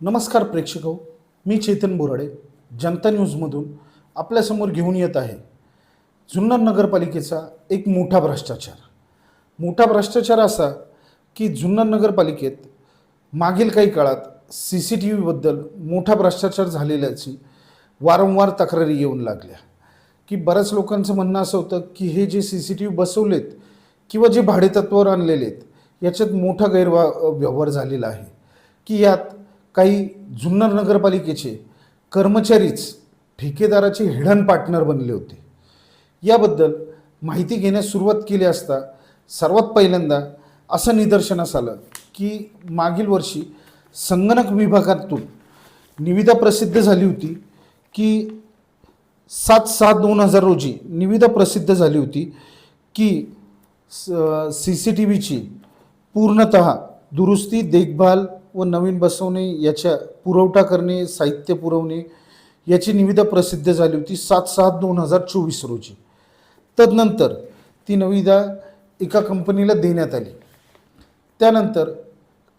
नमस्कार प्रेक्षक हो मी चेतन बोराडे जनता न्यूजमधून आपल्यासमोर घेऊन येत आहे जुन्नर नगरपालिकेचा एक मोठा भ्रष्टाचार. मोठा भ्रष्टाचार असा की जुन्नर नगरपालिकेत मागील काही काळात सी सी टी व्हीबद्दल मोठा भ्रष्टाचार झालेल्याची वारंवार तक्रारी येऊन लागल्या. की बऱ्याच लोकांचं म्हणणं असं होतं की हे जे सी सी टी व्ही बसवलेत किंवा जे भाडेतत्वावर आणलेले आहेत याच्यात मोठा गैरवा व्यवहार झालेला आहे. की यात काही जुन्नर नगरपालिकेचे कर्मचारीच ठेकेदाराचे हिडन पार्टनर बनले होते. याबद्दल माहिती घेण्यास सुरुवात केली असता सर्वात पहिल्यांदा असं निदर्शनास आलं की मागील वर्षी संगणक विभागातून निविदा प्रसिद्ध झाली होती की सात सात दोन हजार रोजी निविदा प्रसिद्ध झाली होती की सी सी टी व्हीची पूर्णत दुरुस्ती देखभाल व नवीन बसवणे याच्या पुरवठा करणे साहित्य पुरवणे याची निविदा प्रसिद्ध झाली होती सात सात दोन हजार चोवीस रोजी. तदनंतर ती निविदा एका कंपनीला देण्यात आली. त्यानंतर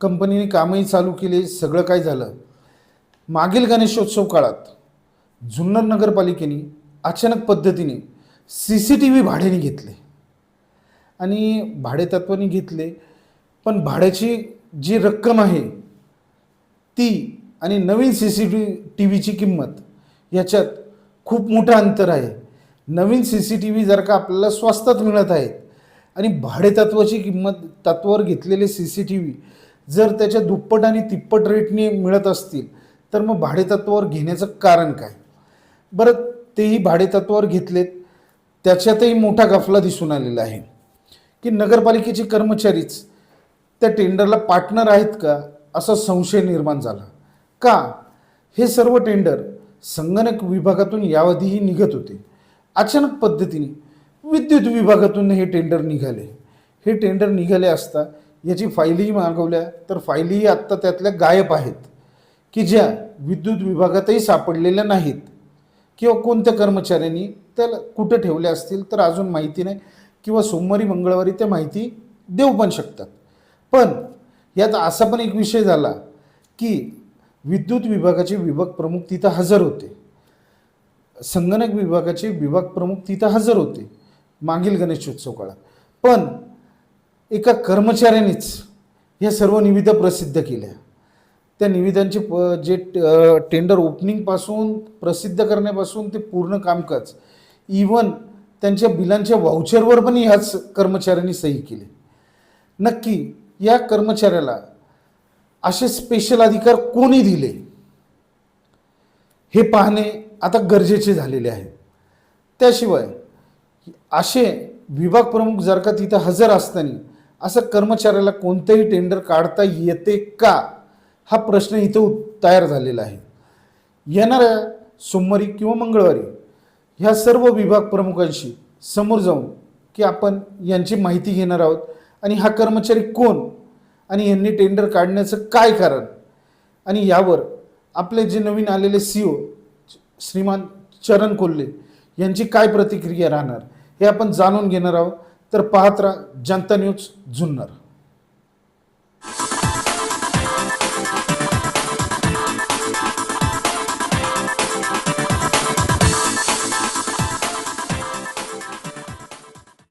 कंपनीने कामही चालू केले सगळं काय झालं? मागील गणेशोत्सव काळात जुन्नर नगरपालिकेने अचानक पद्धतीने सी सी टी व्ही भाड्याने घेतले. आणि भाडेतत्वाने घेतले पण भाड्याची जी रक्कम आहे ती आणि नवीन सी सी टी टी व्हीची किंमत याच्यात खूप मोठं अंतर आहे. नवीन सी सी टी व्ही जर का आपल्याला स्वस्तात मिळत आहेत आणि भाडेतत्वाची किंमत तत्वावर घेतलेले सी सी टी व्ही जर त्याच्या दुप्पट आणि तिप्पट रेटने मिळत असतील तर मग भाडेतत्वावर घेण्याचं कारण काय? बरं तेही भाडेतत्वावर घेतलेत. त्याच्यातही मोठा गफला दिसून आलेला आहे. की नगरपालिकेचे कर्मचारीच त्या टेंडरला पार्टनर आहेत का? असा संशय निर्माण झाला. का? हे सर्व टेंडर संगणक विभागातून याआधीही निघत होते. अचानक पद्धतीने विद्युत विभागातून हे टेंडर निघाले. हे टेंडर निघाले असता याची फाईलही मागवल्या तर फाईलही आत्ता त्यातल्या गायब आहेत. की ज्या विद्युत विभागातही सापडलेल्या नाहीत. किंवा कोणत्या कर्मचाऱ्यांनी त्याला कुठं ठेवल्या असतील तर अजून माहिती नाही. किंवा सोमवारी मंगळवारी त्या माहिती देऊ पण शकतात. पण यात असा पण एक विषय झाला की विद्युत विभागाचे विभाग प्रमुख तिथं हजर होते. संगणक विभागाचे विभाग प्रमुख तिथं हजर होते. मागील गणेशोत्सव काळात. पण एका कर्मचाऱ्यानेच ह्या सर्व निविदा प्रसिद्ध केल्या. त्या निविदांचे प जे टेंडर ओपनिंगपासून प्रसिद्ध करण्यापासून ते पूर्ण कामकाज इवन त्यांच्या बिलांच्या वाउचरवर पण ह्याच कर्मचाऱ्यांनी सही केली. नक्की या कर्मचाऱ्याला असे स्पेशल अधिकार कोणी दिले? हे पाहणे आता गरजेचे झालेले आहे. त्याशिवाय असे विभाग प्रमुख जर का तिथं हजर असताना असं कर्मचाऱ्याला कोणतंही टेंडर काढता येते का? हा प्रश्न इथं तयार झालेला आहे. येणाऱ्या सोमवारी किंवा मंगळवारी ह्या सर्व विभाग प्रमुखांशी समोर जाऊन की आपण यांची माहिती घेणार आहोत. आणि हा कर्मचारी कोण? आणि यांनी टेंडर काढण्याचं काय कारण? आणि यावर आपले जे नवीन आलेले सी ओ श्रीमान चरण कोल्हे यांची काय प्रतिक्रिया राहणार? हे आपण जाणून घेणार आहोत. तर पाहत राहा जनता न्यूज जुन्नर.